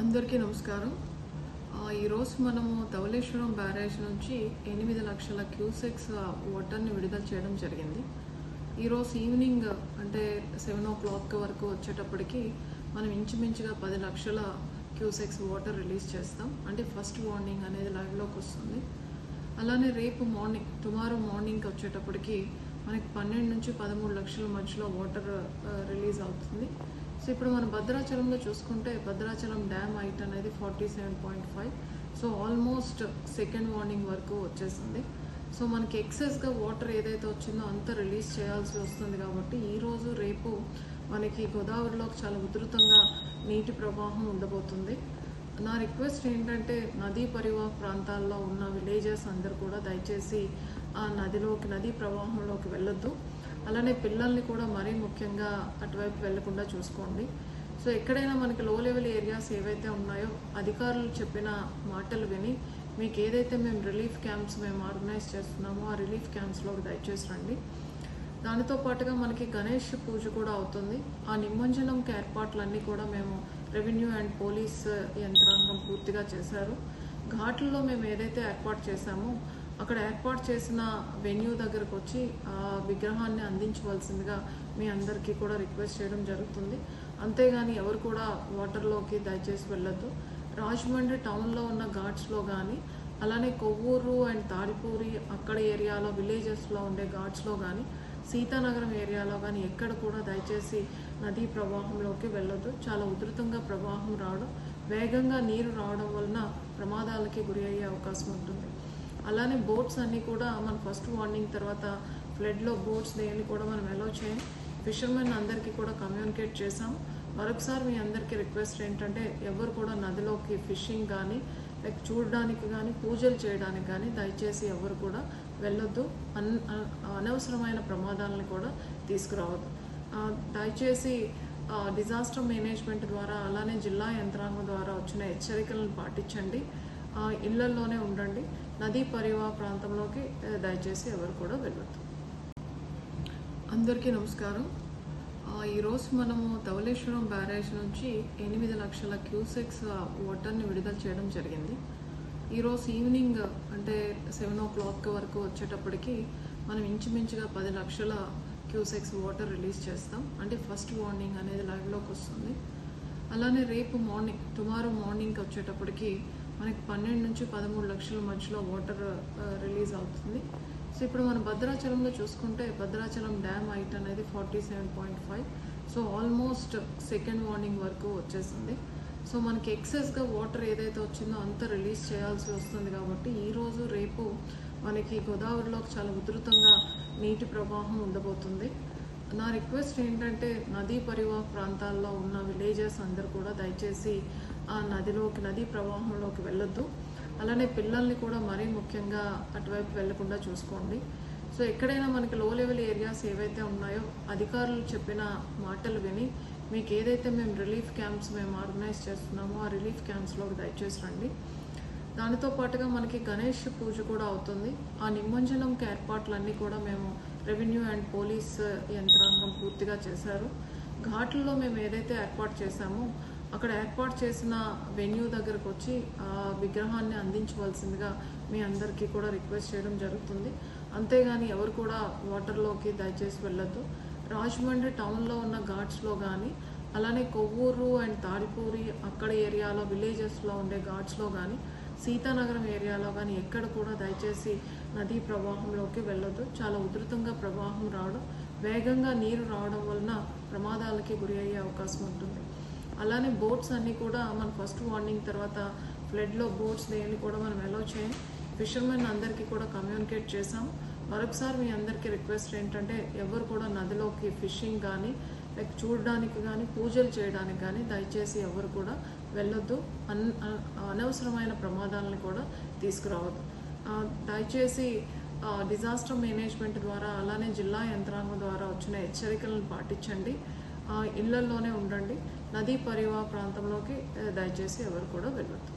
అందరికీ నమస్కారం. ఈరోజు మనము ధవళేశ్వరం బ్యారేజ్ నుంచి ఎనిమిది లక్షల క్యూసెక్స్ వాటర్ని విడుదల చేయడం జరిగింది. ఈరోజు ఈవినింగ్ అంటే సెవెన్ ఓ క్లాక్ వరకు వచ్చేటప్పటికి మనం ఇంచుమించుగా పది లక్షల క్యూసెక్స్ వాటర్ రిలీజ్ చేస్తాం. అంటే ఫస్ట్ వార్నింగ్ అనేది లైవ్లోకి వస్తుంది. అలానే రేపు మార్నింగ్ టుమారో మార్నింగ్కి వచ్చేటప్పటికి మనకి పన్నెండు నుంచి పదమూడు లక్షల మధ్యలో వాటర్ రిలీజ్ uh, అవుతుంది. సో ఇప్పుడు మనం భద్రాచలంలో చూసుకుంటే భద్రాచలం డ్యామ్ హైట్ అనేది forty seven point five so almost second warning వరకు వచ్చేసింది. సో మనకి ఎక్సెస్గా వాటర్ ఏదైతే వచ్చిందో అంతా రిలీజ్ చేయాల్సి వస్తుంది కాబట్టి ఈరోజు రేపు మనకి గోదావరిలోకి చాలా ఉధృతంగా నీటి ప్రవాహం ఉండబోతుంది. నా రిక్వెస్ట్ ఏంటంటే నదీ పరివాహ ప్రాంతాల్లో ఉన్న విలేజెస్ అందరు కూడా దయచేసి ఆ నదిలోకి నదీ ప్రవాహంలోకి వెళ్ళొద్దు. అలానే పిల్లల్ని కూడా మరీ ముఖ్యంగా అటువైపు వెళ్ళకుండా చూసుకోండి. సో ఎక్కడైనా మనకి లో లెవెల్ ఏరియాస్ ఏవైతే ఉన్నాయో అధికారులు చెప్పిన మాటలు విని మీకు ఏదైతే మేము రిలీఫ్ క్యాంప్స్ మేము ఆర్గనైజ్ చేస్తున్నామో ఆ రిలీఫ్ క్యాంప్స్లోకి దయచేసి రండి. దానితో పాటుగా మనకి గణేష్ పూజ కూడా అవుతుంది. ఆ నిమజ్జనంకి ఏర్పాట్లన్నీ కూడా మేము రెవెన్యూ అండ్ పోలీస్ యంత్రాంగం పూర్తిగా చేశారు. ఘాట్లలో మేము ఏదైతే ఏర్పాటు చేశామో అక్కడ ఏర్పాటు చేసిన వెన్యూ దగ్గరకు వచ్చి ఆ విగ్రహాన్ని అందించవలసిందిగా మీ అందరికీ కూడా రిక్వెస్ట్ చేయడం జరుగుతుంది. అంతేగాని ఎవరు కూడా వాటర్లోకి దయచేసి వెళ్ళొద్దు. రాజమండ్రి టౌన్లో ఉన్న ఘాట్స్లో కానీ అలానే కొవ్వూరు అండ్ తాడిపూరి అక్కడ ఏరియాలో విలేజెస్లో ఉండే ఘాట్స్లో కానీ సీతానగరం ఏరియాలో కానీ ఎక్కడ కూడా దయచేసి నదీ ప్రవాహంలోకి వెళ్ళొద్దు. చాలా ఉధృతంగా ప్రవాహం రావడం వేగంగా నీరు రావడం వలన ప్రమాదాలకి గురి అయ్యే అవకాశం ఉంటుంది. అలానే బోట్స్ అన్నీ కూడా మన ఫస్ట్ వార్నింగ్ తర్వాత ఫ్లడ్లో బోట్స్ దేన్ని కూడా మనం అలౌ చేయం. ఫిషర్మెన్ అందరికీ కూడా కమ్యూనికేట్ చేసాం మరొకసారి మీ అందరికీ రిక్వెస్ట్ ఏంటంటే ఎవరు కూడా నదిలోకి ఫిషింగ్ కానీ లైక్ చూడడానికి కానీ పూజలు చేయడానికి కానీ దయచేసి ఎవరు కూడా వెళ్ళొద్దు. అన్ అనవసరమైన ప్రమాదాలను కూడా తీసుకురావద్దు. దయచేసి డిజాస్టర్ మేనేజ్మెంట్ ద్వారా అలానే జిల్లా యంత్రాంగం ద్వారా వచ్చిన హెచ్చరికలను పాటించండి. ఆ, ఉండండి. నదీ పరివాహ ప్రాంతంలోకి దయచేసి ఎవరు కూడా వెళ్ళొద్దు. అందరికీ నమస్కారం. ఈరోజు మనము ధవళేశ్వరం బ్యారేజ్ నుంచి ఎనిమిది లక్షల క్యూసెక్స్ వాటర్ని విడుదల చేయడం జరిగింది. ఈరోజు ఈవినింగ్ అంటే సెవెన్ ఓ క్లాక్ వరకు వచ్చేటప్పటికి మనం ఇంచుమించుగా పది లక్షల క్యూసెక్స్ వాటర్ రిలీజ్ చేస్తాం. అంటే ఫస్ట్ వార్నింగ్ అనేది లైవ్లోకి వస్తుంది. అలానే రేపు మార్నింగ్ టుమారో మార్నింగ్కి వచ్చేటప్పటికి మనకి పన్నెండు నుంచి పదమూడు లక్షల మధ్యలో వాటర్ రిలీజ్ uh, అవుతుంది. సో ఇప్పుడు మన భద్రాచలంలో చూసుకుంటే భద్రాచలం డ్యామ్ హైట్ అనేది forty seven point five so almost second warning వరకు వచ్చేసింది. సో మనకి ఎక్సెస్గా వాటర్ ఏదైతే వచ్చిందో అంత రిలీజ్ చేయాల్సి వస్తుంది కాబట్టి ఈరోజు రేపు మనకి గోదావరిలోకి చాలా ఉధృతంగా నీటి ప్రవాహం ఉండబోతుంది. నా రిక్వెస్ట్ ఏంటంటే నదీ పరివాహ ప్రాంతాల్లో ఉన్న విలేజెస్ అందరు కూడా దయచేసి ఆ నదిలోకి నదీ ప్రవాహంలోకి వెళ్ళొద్దు. అలానే పిల్లల్ని కూడా మరీ ముఖ్యంగా అటువైపు వెళ్ళకుండా చూసుకోండి. సో ఎక్కడైనా మనకి లో లెవెల్ ఏరియాస్ ఏవైతే ఉన్నాయో అధికారులు చెప్పిన మాటలు విని మీకు ఏదైతే మేము రిలీఫ్ క్యాంప్స్ మేము ఆర్గనైజ్ చేస్తున్నామో ఆ రిలీఫ్ క్యాంప్స్లోకి దయచేసి రండి. దానితో పాటుగా మనకి గణేష్ పూజ కూడా అవుతుంది. ఆ నిమజ్జనంకి ఏర్పాట్లన్నీ కూడా మేము రెవెన్యూ అండ్ పోలీస్ యంత్రాంగం పూర్తిగా చేశారు. ఘాట్లలో మేము ఏదైతే ఏర్పాటు చేశామో అక్కడ ఏర్పాటు చేసిన వెన్యూ దగ్గరకు వచ్చి ఆ విగ్రహాన్ని అందించవలసిందిగా మీ అందరికీ కూడా రిక్వెస్ట్ చేయడం జరుగుతుంది. అంతేగాని ఎవరు కూడా వాటర్లోకి దయచేసి వెళ్ళొద్దు. రాజమండ్రి టౌన్లో ఉన్న ఘాట్స్లో కానీ అలానే కొవ్వూరు అండ్ తాడిపూరి అక్కడ ఏరియాలో విలేజెస్లో ఉండే ఘాట్స్లో కానీ సీతానగరం ఏరియాలో కానీ ఎక్కడ కూడా దయచేసి నదీ ప్రవాహంలోకి వెళ్ళొద్దు. చాలా ఉధృతంగా ప్రవాహం రావడం వేగంగా నీరు రావడం వలన ప్రమాదాలకి గురి అయ్యే అవకాశం ఉంటుంది. అలానే బోట్స్ అన్నీ కూడా మన ఫస్ట్ వార్నింగ్ తర్వాత ఫ్లడ్లో బోట్స్ దేని కూడా మనం అలౌ చేయం. ఫిషర్మెన్ అందరికీ కూడా కమ్యూనికేట్ చేసాం మరొకసారి మీ అందరికీ రిక్వెస్ట్ ఏంటంటే ఎవరు కూడా నదిలోకి ఫిషింగ్ కానీ లైక్ చూడడానికి కానీ పూజలు చేయడానికి కానీ దయచేసి ఎవరు కూడా వెళ్ళొద్దు. అన్ అనవసరమైన ప్రమాదాలను కూడా తీసుకురావద్దు. దయచేసి డిజాస్టర్ మేనేజ్మెంట్ ద్వారా అలానే జిల్లా యంత్రాంగం ద్వారా వచ్చిన హెచ్చరికలను పాటించండి. ఇళ్ళల్లోనే ఉండండి. నదీ పరివాహ ప్రాంతంలోకి దయచేసి ఎవరు కూడా వెళ్ళొద్దు.